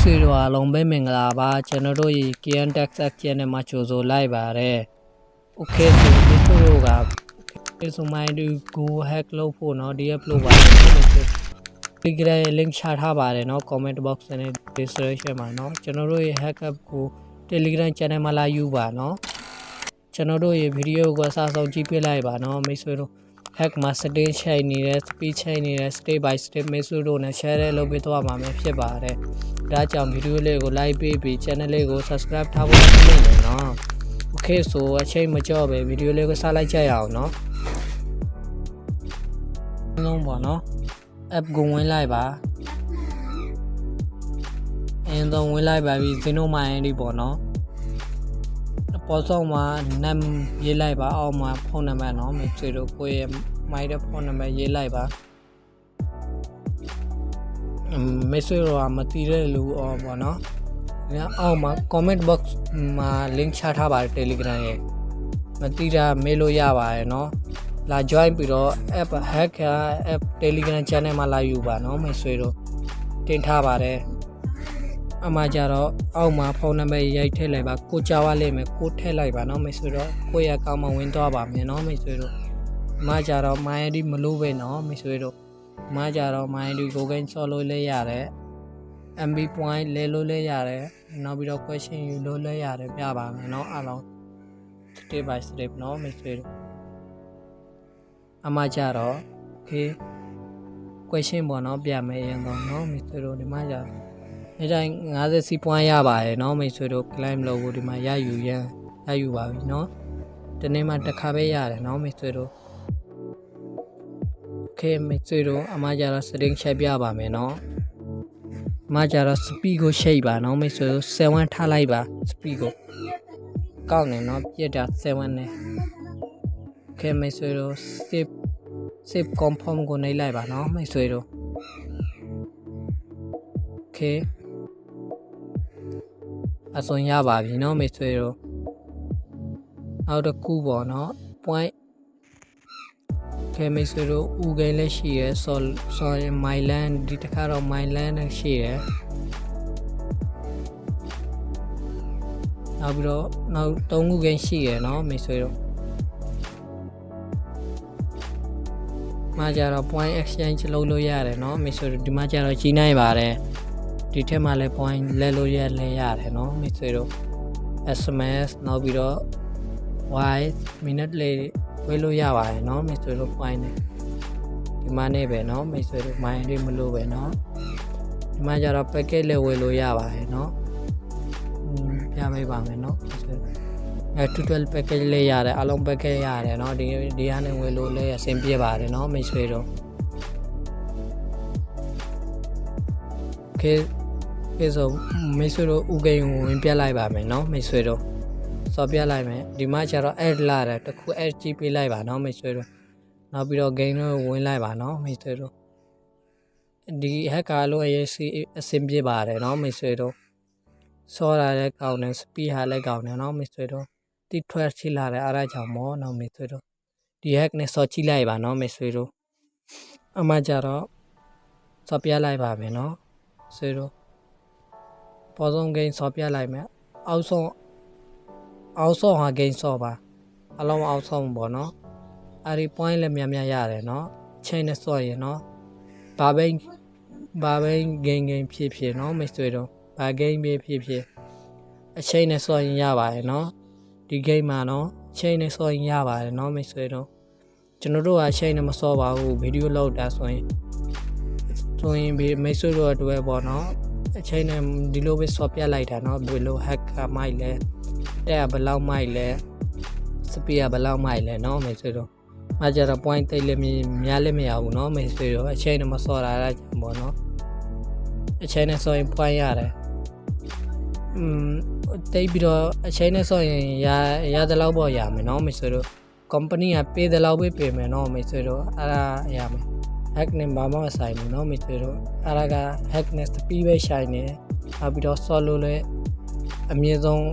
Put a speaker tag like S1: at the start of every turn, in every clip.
S1: ဆွေတို့အားလုံးပဲမင်္ဂလာပါကျွန်တော်တို့ရေ KN Texas Channel မှာကြိုဆိုလိုက်ပါတယ်။ Okay ဆိုဒီတို့ကဒီဆိုမိုင်းဒီ go hack လုပ်ဖို့เนาะ DF လုပ်ပါတယ်ဒီကလေး link ချထားပါတယ်เนาะ comment box နဲ့ description မှာเนาะကျွန်တော်တို့ရေ hack up ကို Telegram channel မှာလာယူပါเนาะကျွန်တော်တို့ရေဗီဒီယိုကိုအစားဆုံးကြည့်ပြလိုက်ပါเนาะမိတ်ဆွေတို့ hack မှာ setting ချိန်နေတယ် speed ချိန်နေတယ် step by step မိတ်ဆွေတို့နဲ့ share လုပ်ပေးသွားမှာဖြစ်ပါတယ် ဒါကြောင့်ဗီဒီယိုလေးကို like ပေးပြီး channel လေးကို subscribe ထားဖို့မမေ့နဲ့နော် okay ဆိုအချိန်မကြော့ပဲဗီဒီယိုလေးကိုစလိုက်ကြရအောင်နော်လုံးပါနော် app ကိုဝင်လိုက်ပါအရင်ဆုံးဝင်လိုက်ပါပြီ Zeno My ID ပေါ့နော်ပေါ်ဆောင်မှာနမ်ရေးလိုက်ပါအောက်မှာဖုန်းနံပါတ်နော်မိတ်ဆွေတို့ကိုယ့်ရဲ့မိုက်တဲ့ဖုန်းနံပါတ်ရေးလိုက်ပါအ မ်မိတ်ဆွေတို့ကမသိတဲ့လူအော်ပေါ့နော်ဒီကအောက်မှာ comment box မှာ link ချထားပါတယ် Telegram ရဲ့မသိတာမေးလို့ရပါတယ်နော်လာ join ပြီးတော့ app hacker app Telegram channel မှာလာယူပါနော်မိတ်ဆွေတို့တင်ထားပါတယ်အမှကြတော့အောက်မှာဖုန်းနံပါတ်ရိုက်ထည့်လိုက်ပါကိုကြွားလိုက်မယ်ကိုထည့်လိုက်ပါနော်မိတ်ဆွေတို့ကိုယ့်ရဲ့အကောင့်မှာဝင်သွားပါမယ်နော်မိတ်ဆွေတို့အမှကြတော့ my ID မလို့ပဲနော်မိတ်ဆွေတို့အ မှကြတော့ my ID ကိုကိန်းဆော်လို့လည်းရတယ် MB point လဲလို့လည်းရတယ်နောက်ပြီးတော့ question ယူလို့လည်းရတယ်ပြပါမယ်နော်အားလုံး step by step နော်မိတ်ဆွေတို့အမှကြတော့ okay question ပေါ့နော်ပြမယ်ရင်တော့နော်မိတ်ဆွေတို့ဒီမှာကြတော့ဒီတိုင်း50စီးပွားရပါတယ်เนาะမိတ်ဆွေတို့ climb လုပ်ဖို့ဒီမှာရယူရန်ရယူပါပြီเนาะဒီနေ့မှတစ်ခါပဲရတယ်เนาะမိတ်ဆွေတို့ ခဲ့မစေတော့အမကြတော့ setting ချက်ပြပါမယ်နော်အမကြတော့ speed ကို shape ပါနော်မိတ်ဆွေတို့7ထားလိုက်ပါ speed ကိုကောက်နေနော်ပြက်တာ7နဲ့ခဲ့မိတ်ဆွေတို့ save save confirm ကိုနှိပ်လိုက်ပါနော်မိတ်ဆွေတို့ okay အစွန်ရပါပြီနော်မိတ်ဆွေတို့နောက်တစ်ခုပေါ့နော် point ခဲမိတ်ဆွေတို့ဥကိန်းလည်းရှိရယ်ဆော်ဆော်ရမိုင်လန်ဒီတစ်ခါတော့မိုင်လန်လည်းရှိရယ်နောက်ပြီးတော့နောက်သုံးခုကိန်းရှိရယ်เนาะမိတ်ဆွေတို့မှာကြတော့ point exchange လုပ်လို့ရတယ်เนาะမိတ်ဆွေတို့ဒီမှာကြတော့ကြီးနိုင်ပါတယ်ဒီထက်မှလည်း point လဲလို့ရလဲရတယ်เนาะမိတ်ဆွေတို့ SMS နောက်ပြီးတော့ y minute လေး ဝေးလို့ရပါတယ်เนาะမိတ်ဆွေတို့ point နဲ့ဒီမှာနေပဲเนาะမိတ်ဆွေတို့ mind လေးမလို့ပဲเนาะဒီမှာကျတော့ packet လေးဝေးလို့ရပါတယ်เนาะอืมပြမိပါမယ်เนาะမိတ်ဆွေတို့အဲ total package လေးရတယ်အလုံး package ရတယ်เนาะဒီဒီကနေဝေးလို့လည်းအဆင်ပြေပါတယ်เนาะမိတ်ဆွေတို့ okay ကဲဆိုမိတ်ဆွေတို့ဥကိန်းကိုဝင်ပြလိုက်ပါမယ်เนาะမိတ်ဆွေတို့ စော်ပြလိုက်မယ်ဒီမှာကျတော့ add လာတယ်တခု add ကြည့်ပေးလိုက်ပါနော်မိတ်ဆွေတို့နောက်ပြီးတော့ game တို့ဝင်လိုက်ပါနော်မိတ်ဆွေတို့ဒီ hacker လို့အရေးစီအဆင်ပြေပါတယ်နော်မိတ်ဆွေတို့စော်လာတဲ့ကောင်းနဲ့ speed ဟာလည်းကောင်းတယ်နော်မိတ်ဆွေတို့တိထွက်ချလာတယ်အားရကြောင့်မောနော်မိတ်ဆွေတို့ဒီ hack နဲ့စော်ကြည့်လိုက်ပါနော်မိတ်ဆွေတို့အမှကြတော့စော်ပြလိုက်ပါမယ်နော်ဆွေတို့ပေါ်ဆုံး game စော်ပြလိုက်မယ်အောက်ဆုံး အောက်ဆော့ဟာဂိမ်းဆော့ပါအလုံးအောက်ဆော့မှာပေါ့နော်အဲ့ဒီ point လည်းများများရတယ်နော်ချိန်နဲ့ဆော့ရင်နော်ဘာဘိန်းဘာဘိန်းဂိမ်းဂိမ်းဖြစ်ဖြစ်နော်မိတ်ဆွေတို့ဘာဂိမ်းပဲဖြစ်ဖြစ်အချိန်နဲ့ဆော့ရင်ရပါတယ်နော်ဒီဂိမ်းမှာနော်ချိန်နဲ့ဆော့ရင်ရပါတယ်နော်မိတ်ဆွေတို့ကျွန်တော်တို့ကအချိန်နဲ့မဆော့ပါဘူးဗီဒီယိုလောက်တာဆိုရင်ဆိုရင်ဘေးမိတ်ဆွေတို့အတွက်ပေါ့နော်အချိန်နဲ့ဒီလိုပဲဆော့ပြလိုက်တာနော်ဘယ်လို hack မိုက်လဲ တဲ့ဘယ်လောက်မိုက်လဲစပီယာဘယ်လောက်မိုက်လဲเนาะမိတ်ဆွေတို့မကြတော့ point တိတ်လည်းများလည်းမရဘူးเนาะမိတ်ဆွေတို့အချိန်နဲ့မစော်တာလည်းပေါ့เนาะအချိန်နဲ့စော်ရင် point ရတယ်อืมတိတ်ပြီးတော့အချိန်နဲ့စော်ရင်ရရတဲ့လောက်ပေါ့ရမယ်เนาะမိတ်ဆွေတို့ company ကပေးတဲ့လောက်ပဲပေးမယ်เนาะမိတ်ဆွေတို့အဲ့ဒါရမယ် hack နဲ့ဘာမှမဆိုင်ဘူးเนาะမိတ်ဆွေတို့အဲ့ဒါက hack နဲ့ speed ပဲရှိုင်းနေနောက်ပြီးတော့ solo လည်း အမြင့်ဆုံး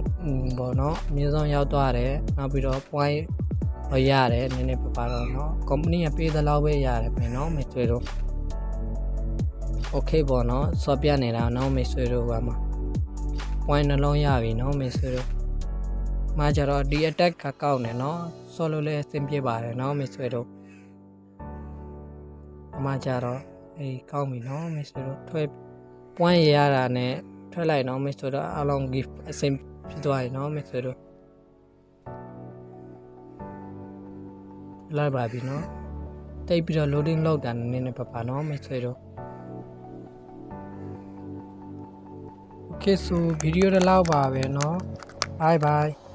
S1: ပေါ့နော်အမြင့်ဆုံးရောက်သွားတယ်နောက်ပြီးတော့ point ရတယ်နည်းနည်းပါပါတော့နော် company ကပေးသလောက်ပဲရတယ်ပြင်နော်မေဆွေတို့ okay ပေါ့နော်စောပြနေတာနော်မေဆွေတို့ကမှာ point နှလုံးရပြီနော်မေဆွေတို့မှာကြတော့ဒီ attack ကကောက်နေနော်ဆော့လို့လည်းအဆင်ပြေပါတယ်နော်မေဆွေတို့အမှကြတော့အေးကောက်ပြီနော်မေဆွေတို့ထွက် point ရရတာနဲ့ ထွက်လိုက်နော်မစ်ဆိုတော့အလောင်း gift အစင်ဖြစ်သွားပြီနော်မစ်ဆိုတော့လိုက်ပါပြီနော်တိတ်ပြီးတော့ loading လောက်တာနည်းနည်းပါပါနော်မစ်ဆိုတော့ okay so video တော့လောက်ပါပဲနော် bye bye